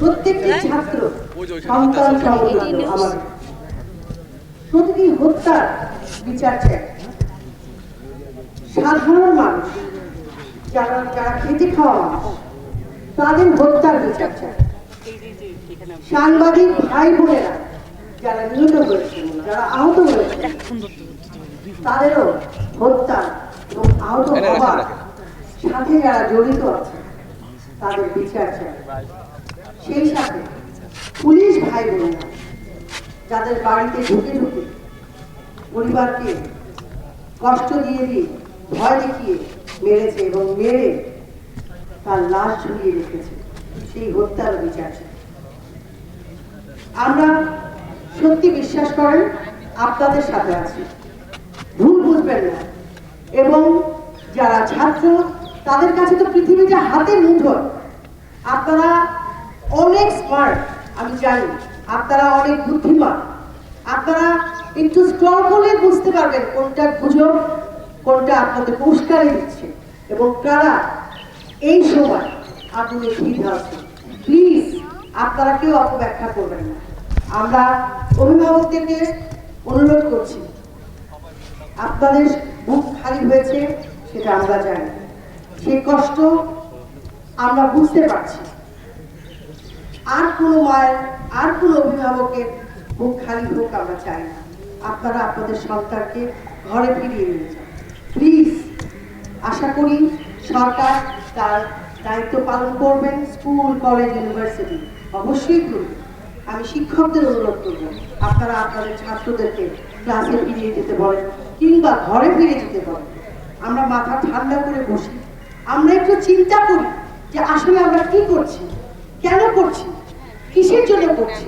প্রত্যেকটি ছাত্র সন্তান সমতুল্য আমাদের প্রতিটি হত্যার বিচার চাই। সাধারণ মানুষ যারা যারা খেটে খাওয়া মানুষ তাদের হত্যার বিচার চাই। সাংবাদিক ভাই বোনেরা যারা নিহত হয়েছে যারা আহত হয়েছে তাদেরও হত্যা এবং আহত হওয়ার সাথে যারা জড়িত আছে তাদের বিচার চাই। সেই সাথে পুলিশ ভাই বোনেরা যাদের বাড়িতে ঢুকে ঢুকে পরিবারকে কষ্ট দিয়ে দিয়ে ভয় দেখিয়ে মেরেছে এবং মেরে তার লাশ ঝুলিয়ে রেখেছে, সেই হত্যার বিচার। আমরা সত্যি বিশ্বাস করেন, আপনাদের সাথে আছি। ভুল বুঝবেন না। এবং যারা ছাত্র, তাদের কাছে তো পৃথিবীটা হাতের মুঠোয়, আপনারা অনেক স্মার্ট আমি জানি। আপনারা অনেক বুদ্ধিমান। আপনারা একটু স্ক্রল করলে বুঝতে পারবেন কোনটা গুজব, কোনটা আপনাদের পুরস্কারে দিচ্ছে এবং কারা এই সময় আগুনে ঘি ঢালছে প্লিজ আপনারা কেউ অপব্যাখ্যা করবেন না। আমরা অভিভাবকদেরকে অনুরোধ করছি, আপনাদের বুক খালি হয়েছে সেটা আমরা জানি। সেই কষ্ট আমরা বুঝতে পারছি। আর কোনো মায়ের, আর কোনো অভিভাবকের মুখ খালি হোক আমরা চাই না। আপনারা আপনাদের সন্তানকে ঘরে ফিরিয়ে নিয়ে যান। প্লিজ আশা করি সরকার তার দায়িত্ব পালন করবেন স্কুল, কলেজ, ইউনিভার্সিটি। অবশ্যই করবেন আমি শিক্ষকদের অনুরোধ করব, আপনারা আপনাদের ছাত্রদেরকে ক্লাসে ফিরিয়ে যেতে বলেন কিংবা ঘরে ফিরে যেতে বলেন। আমরা মাথা ঠান্ডা করে বসি। আমরা একটু চিন্তা করি যে আসলে আমরা কি করছি। কেন করছি? কিসের জন্য করছি?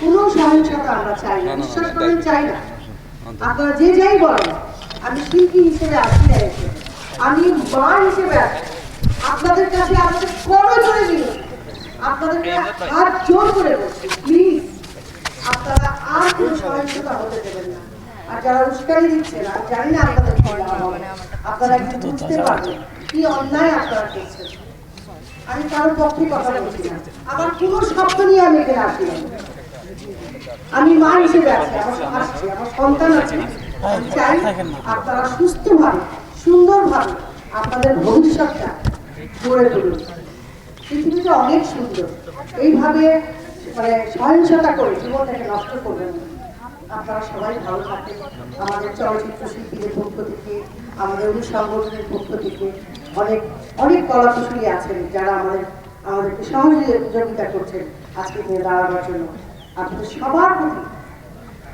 কোনো সহিংসতা আমরা চাই না বিশ্বাস করেন চাই না। আপনারা যে যাই বলেন আমি শিল্পী হিসেবে আসি না আমি মা হিসেবে আছি। আপনাদের কাছে আমাদের করো জোরে দিল আপনাদেরকে হাত জোর করে বলছি প্লিজ আপনারা আর কোনো সহিংসতা হতে দেবেন না। আর যারা উস্কানি দিচ্ছে না জানি না আপনাদের আপনারা একটু বুঝতে পারবেন কি অন্যায় আপনারা করছেন। আমি কারোর পক্ষে কথা বলছি আমার কোনো শব্দ নিয়ে আমি এখানে আসি আমি মা হিসেবে আছি, আমার সন্তান আছে। আমি চাই আপনারা সুস্থভাবে, সুন্দরভাবে আপনাদের ভবিষ্যৎটা গড়ে তুলুন। পৃথিবীটা অনেক সুন্দর। এইভাবে মানে সহিংসতা করে জীবনটাকে নষ্ট করবেন আপনারা সবাই ভালো থাকেন আমাদের চলচ্চিত্র শিল্পীদের পক্ষ থেকে, আমাদের অনুসংগঠনের পক্ষ থেকে অনেক অনেক কলাকুশলী আছেন যারা আমাদের, আমাদেরকে সহযোগিতা করছেন আজকে নিয়ে দাঁড়ানোর জন্য। আপনাদের সবার প্রতি,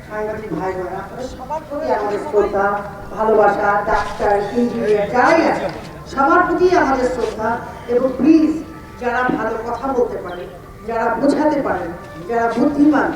সাংবাদিক ভাই বোন আপনাদের সবার প্রতি আমাদের শ্রদ্ধা, ভালোবাসা, ডাক্তার ইঞ্জিনিয়ার যারাই আছে সবার প্রতি আমাদের শ্রদ্ধা এবং প্লিজ যারা ভালো কথা বলতে পারে, যারা বোঝাতে পারেন, যারা বুদ্ধিমান